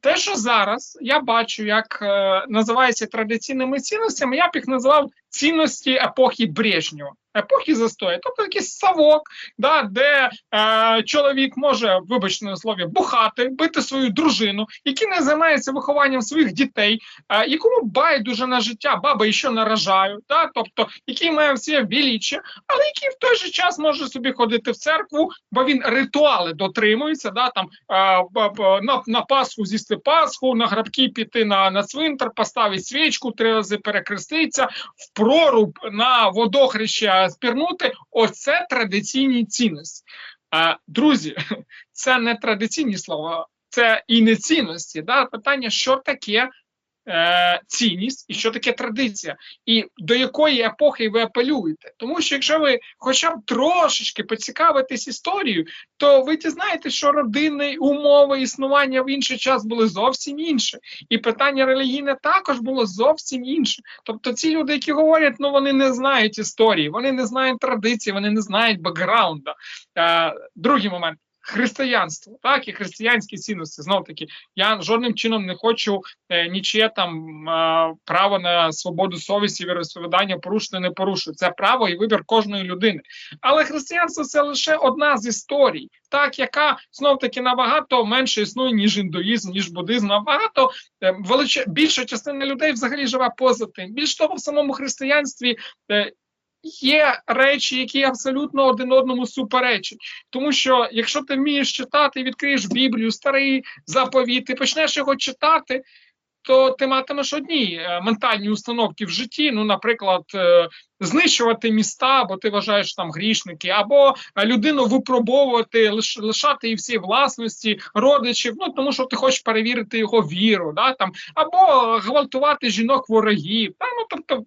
Те, що зараз я бачу, як е, називається традиційними цінностями, я б їх називав цінності епохи Брежнєва, епохи застою. Тобто якийсь совок, да, де е, чоловік може, вибачте на слові, бухати, бити свою дружину, який не займається вихованням своїх дітей, е, якому байдуже на життя, баби ще наражають, да, тобто який має всі величі, але який в той же час може собі ходити в церкву, бо він ритуали дотримується, да, там е, на, на Пасху з'їсти Пасху, на грабки піти на, на цвинтар, поставити свічку, три рази перекреститися, в проруб на водохреща спірнути. Оце традиційні цінності. Друзі, це не традиційні слова, це і не цінності. Да? Питання, що таке е, цінність і що таке традиція, і до якої епохи ви апелюєте. Тому що якщо ви хоча б трошечки поцікавитесь історією, то ви дізнаєтесь, що родинні умови існування в інший час були зовсім інші, і питання релігійне також було зовсім інше. Тобто, ці люди, які говорять, ну вони не знають історії, вони не знають традиції, вони не знають бекграунда. Е, другий момент. Християнство, так і християнські цінності. Знов таки, я жодним чином не хочу е, нічиє там е, право на свободу совісті, віросповідання порушити, не порушую. Це право і вибір кожної людини. Але християнство це лише одна з історій, так яка знов таки набагато менше існує, ніж індуїзм, ніж буддизм. Набагато е, величе більша частина людей взагалі живе поза тим. Більш того, в самому християнстві. е, Є речі, які абсолютно один одному суперечать, тому що якщо ти вмієш читати, відкриєш Біблію, старий заповіт, ти почнеш його читати, то ти матимеш одні е, ментальні установки в житті. Ну, наприклад, е, знищувати міста, бо ти вважаєш там грішники, або е, людину випробовувати, лиш, лишати її всі власності, родичів, ну тому що ти хочеш перевірити його віру, да там або гвалтувати жінок ворогів. Та ну тобто.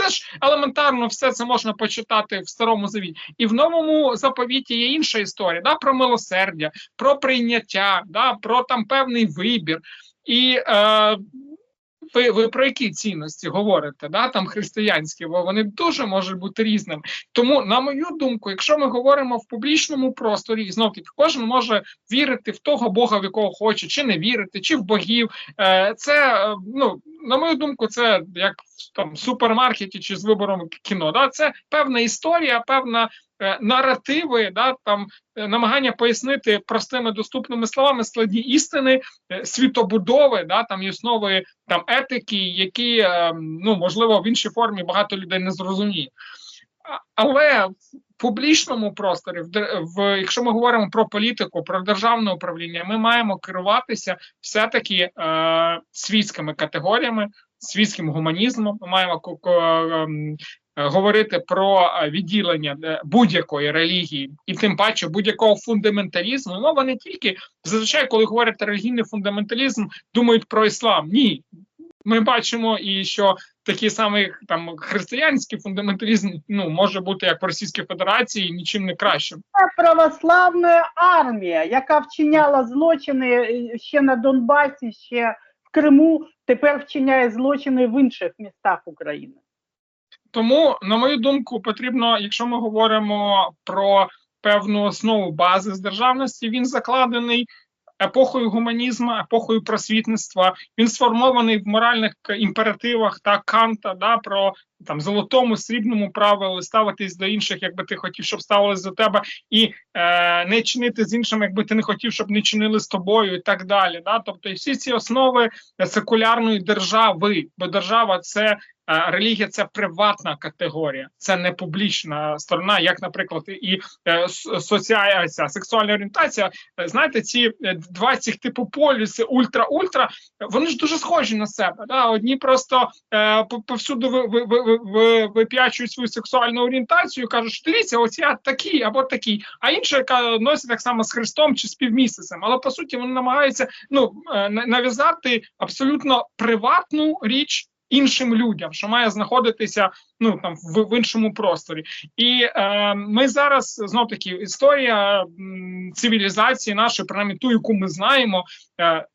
Це ж елементарно все це можна почитати в старому завіті. І в новому заповіті є інша історія, да, про милосердя, про прийняття, да, про там певний вибір. І е, ви, ви про які цінності говорите? Да, там християнські, бо вони дуже можуть бути різними. Тому, на мою думку, якщо ми говоримо в публічному просторі, знов таки кожен може вірити в того Бога, в якого хоче, чи не вірити, чи в богів. Е, це е, ну на мою думку, це як в там супермаркеті чи з вибором кіно. Да? Це певна історія, певна е, наративи, да, там е, намагання пояснити простими доступними словами складні істини, е, світобудови, да, там і основи там етики, які е, ну можливо в іншій формі багато людей не зрозуміє. Але в публічному просторі, в, якщо ми говоримо про політику, про державне управління, ми маємо керуватися все-таки е, світськими категоріями, світським гуманізмом. Ми маємо ем, е, говорити про е, відділення е, будь-якої релігії, і тим паче будь-якого фундаменталізму. Мова не тільки зазвичай, коли говорять релігійний фундаменталізм, думають про іслам. Ні. Ми бачимо і що такий самий там християнський фундаменталізм ну може бути як в Російській Федерації нічим не кращим. Це православна армія, яка вчиняла злочини е, ще на Донбасі, ще в Криму, тепер вчиняє злочини в інших містах України. Тому, на мою думку, потрібно, якщо ми говоримо про певну основу бази з державності, він закладений епохою гуманізму, епохою просвітництва. Він сформований в моральних імперативах та Канта, да, про там золотому срібному правилу ставитись до інших, якби ти хотів, щоб ставились до тебе, і е, не чинити з іншими, якби ти не хотів, щоб не чинили з тобою, і так далі. Да? Тобто, і всі ці основи секулярної держави, бо держава це е, релігія, це приватна категорія, це не публічна сторона, як, наприклад, і е, с- соціальна сексуальна орієнтація. Е, Знаєте, ці е, два цих типу полюси, ультра-ультра, вони ж дуже схожі на себе. Да? Одні просто е, по- повсюду ви, ви, ви, ви, ви, вип'ячують свою сексуальну орієнтацію, кажуть, що дивіться, я такий або такий, а інша, яка носить так само з Христом чи з півмісяцем. Але по суті вони намагаються ну, е, нав'язати абсолютно приватну річ. Іншим людям, що має знаходитися ну там в, в іншому просторі, і е, ми зараз знов таки історія м, цивілізації нашої, принаймні ту, яку ми знаємо, е,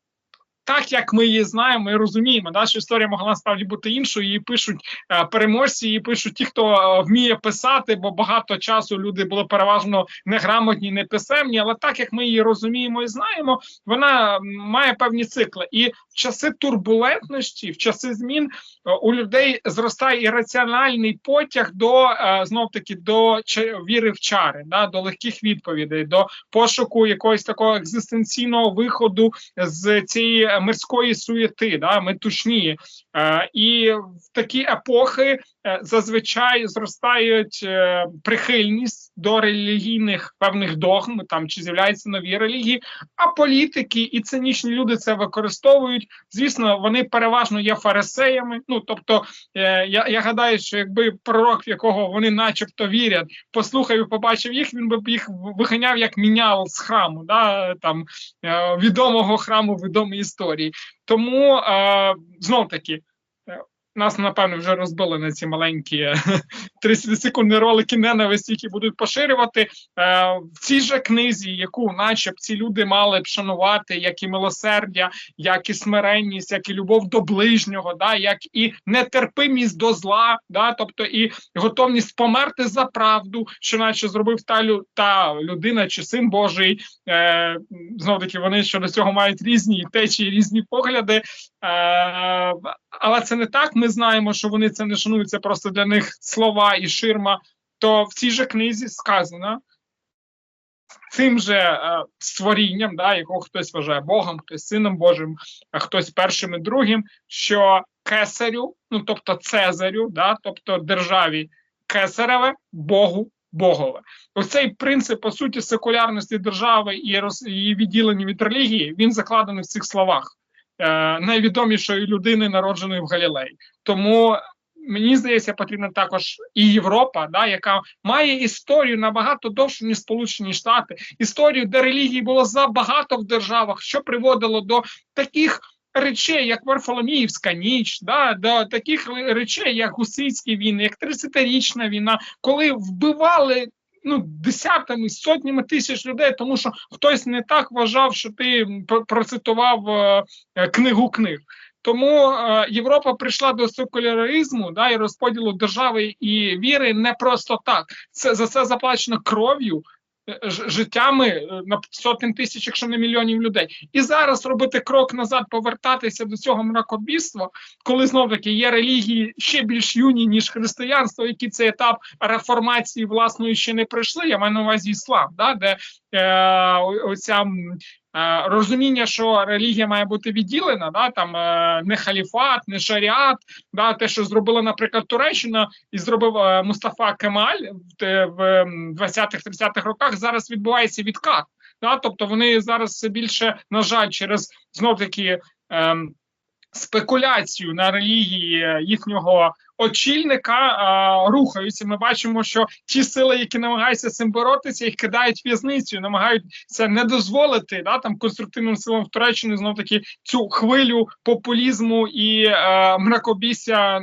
так як ми її знаємо, ми розуміємо, да, що історія могла насправді бути іншою. Її пишуть е, переможці, її пишуть ті, хто е, вміє писати, бо багато часу люди були переважно неграмотні, неписемні. Але так як ми її розуміємо і знаємо, вона має певні цикли. І в часи турбулентності, в часи змін е, у людей зростає ірраціональний потяг до знов таки до віри в чари, да, до легких відповідей, до пошуку якогось такого екзистенційного виходу з цієї мирської суєти, да, метушні. Е, і в такі епохи е, зазвичай зростають е, прихильність до релігійних певних догм, там чи з'являються нові релігії, а політики і цинічні люди це використовують. Звісно, вони переважно є фарисеями. Ну тобто, я, я гадаю, що якби пророк, в якого вони начебто вірять, послухав і побачив їх, він би їх виганяв як мінял з храму, да, там відомого храму відомої історії. Тому е, знов таки. Нас напевно вже розбили на ці маленькі 30 секундні ролики ненависті, які будуть поширювати е, в цій же книзі, яку, наче б ці люди мали б шанувати, як і милосердя, як і смиренність, як і любов до ближнього, да, як і нетерпимість до зла, да, тобто і готовність померти за правду, що наче зробив та, та людина чи син Божий. Е, знов таки вони щодо цього мають різні течії, різні погляди. Е, але це не так. Ми знаємо, що вони це не шанують, це просто для них слова і ширма. То в цій же книзі сказано цим же е, створінням, да, якого хтось вважає Богом, хтось сином Божим, а хтось першим і другим, що кесарю, ну тобто Цезарю, да, тобто державі кесареве, Богу. Богове, оцей принцип по суті секулярності держави і роз її відділення від релігії він закладений в цих словах найвідомішої людини, народженої в Галілеї. Тому мені здається, потрібна також і Європа, да, яка має історію набагато довшу, ніж Сполучені Штати, історію, де релігії було забагато в державах, що приводило до таких. Речей, як Варфоломіївська ніч, да, до таких речей, як гусицькі війни, як 30-річна війна, коли вбивали ну десятками, сотнями тисяч людей, тому що хтось не так вважав, що ти процитував е, е, книгу книг. Тому е, Європа прийшла до секуляризму да, і розподілу держави і віри не просто так. Це за це заплачено кров'ю. Е, Життями е, на сотень тисяч, якщо не мільйонів людей, і зараз робити крок назад, повертатися до цього мракобійства, коли знов таки є релігії ще більш юні ніж християнство, які цей етап реформації власної ще не пройшли. Я маю на увазі іслам, да, де е, оця розуміння, що релігія має бути відділена, да, там е, не халіфат, не шаріат, да, те, що зробила, наприклад, Туреччина, і зробив е, Мустафа Кемаль в, те- в ем, 20-30-х роках. Зараз відбувається відкат. Да, тобто вони зараз все більше, на жаль, через знов таки. Ем, спекуляцію на релігії е, їхнього очільника а, рухаються. Ми бачимо, що ті сили, які намагаються цим боротися, їх кидають в в'язницю, намагаються не дозволити да, там конструктивним силам в Туреччині знов таки цю хвилю популізму і а, мракобісся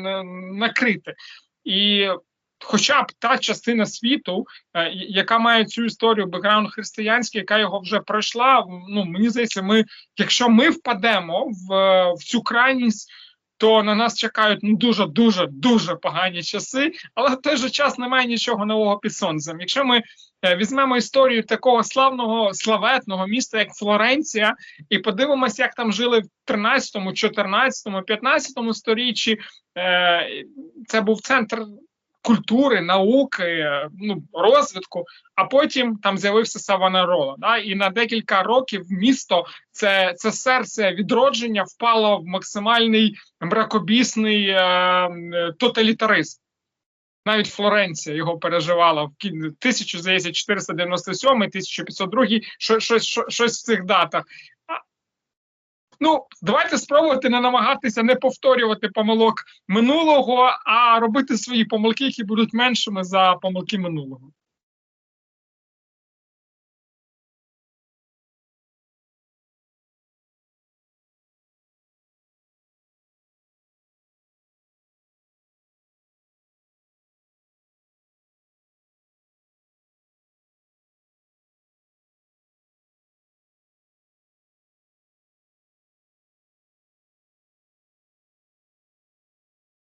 накрити. І Хоча б та частина світу, е, яка має цю історію бекграунд християнський, яка його вже пройшла. Ну мені здається, ми, якщо ми впадемо в, в цю крайність, то на нас чекають ну дуже дуже дуже погані часи, але в той же час немає нічого нового під сонцем. Якщо ми е, візьмемо історію такого славного славетного міста, як Флоренція, і подивимося, як там жили в 13, 14, 15 сторіччі, е, це був центр культури, науки, ну розвитку. А потім там з'явився Савонарола. Да? І на декілька років місто це, це серце відродження впало в максимальний мракобісний е, тоталітаризм. Навіть Флоренція його переживала в кін- 1497, 1502, що- щось, щось в цих датах. Ну, давайте спробувати не намагатися не повторювати помилок минулого, а робити свої помилки, які будуть меншими за помилки минулого.